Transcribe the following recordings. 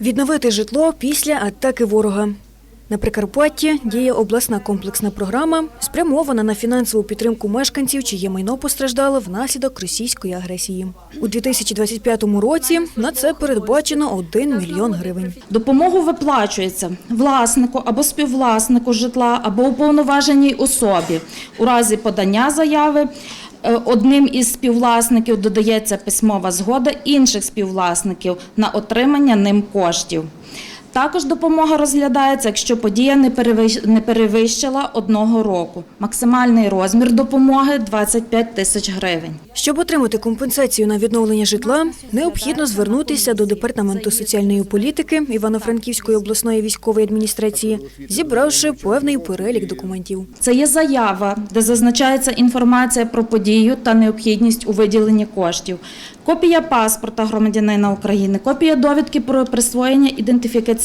Відновити житло після атаки ворога. На Прикарпатті діє обласна комплексна програма, спрямована на фінансову підтримку мешканців, чиє майно постраждало внаслідок російської агресії. У 2025 році на це передбачено 1 мільйон гривень. Допомогу виплачується власнику або співвласнику житла, або уповноваженій особі. У разі подання заяви одним із співвласників додається письмова згода інших співвласників на отримання ним коштів. Також допомога розглядається, якщо подія не перевищила одного року. Максимальний розмір допомоги 25 тисяч гривень. Щоб отримати компенсацію на відновлення житла, необхідно звернутися до департаменту соціальної політики Івано-Франківської обласної військової адміністрації, зібравши певний перелік документів. Це є заява, де зазначається інформація про подію та необхідність у виділенні коштів. Копія паспорта громадянина України, копія довідки про присвоєння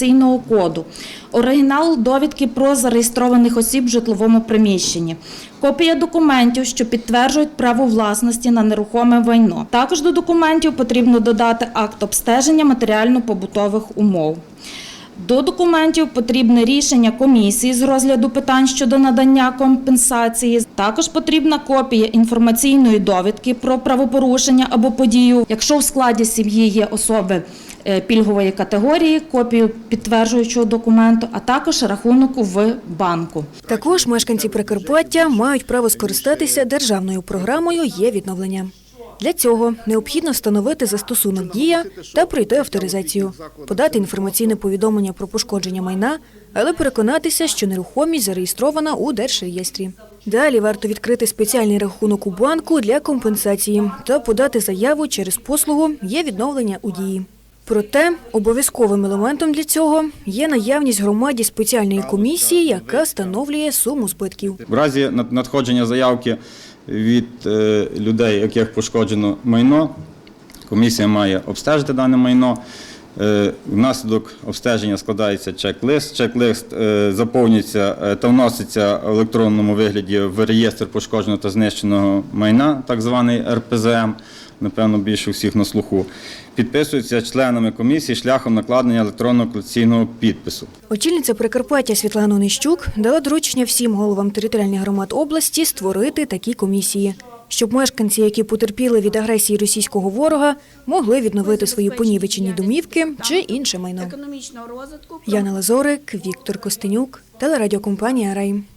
ідентифікаційного коду, оригінал довідки про зареєстрованих осіб в житловому приміщенні, копія документів, що підтверджують право власності на нерухоме майно. Також до документів потрібно додати акт обстеження матеріально-побутових умов. До документів потрібне рішення комісії з розгляду питань щодо надання компенсації. Також потрібна копія інформаційної довідки про правопорушення або подію. Якщо в складі сім'ї є особи пільгової категорії, копію підтверджуючого документу, а також рахунок в банку. Також мешканці Прикарпаття мають право скористатися державною програмою «Є відновлення». Для цього необхідно встановити застосунок «Дія» та пройти авторизацію, подати інформаційне повідомлення про пошкодження майна, але переконатися, що нерухомість зареєстрована у Держреєстрі. Далі варто відкрити спеціальний рахунок у банку для компенсації та подати заяву через послугу «Є відновлення у дії». Проте обов'язковим елементом для цього є наявність громаді спеціальної комісії, яка встановлює суму збитків. В разі надходження заявки від е, людей, яких пошкоджено майно, комісія має обстежити дане майно. Е, Внаслідок обстеження складається чек-лист. Чек-лист е, заповнюється та вноситься в електронному вигляді в реєстр пошкодженого та знищеного майна, так званий РПЗМ, напевно, більше всіх на слуху. Підписується членами комісії шляхом накладення електронного колекційного підпису. Очільниця Прикарпаття Світлана Онищук дала доручення всім головам територіальних громад області створити такі комісії, щоб мешканці, які потерпіли від агресії російського ворога, могли відновити свої понівечені домівки чи інше майно. Економічного розвитку Яна Лазорик, Віктор Костенюк, телерадіокомпанія Рай.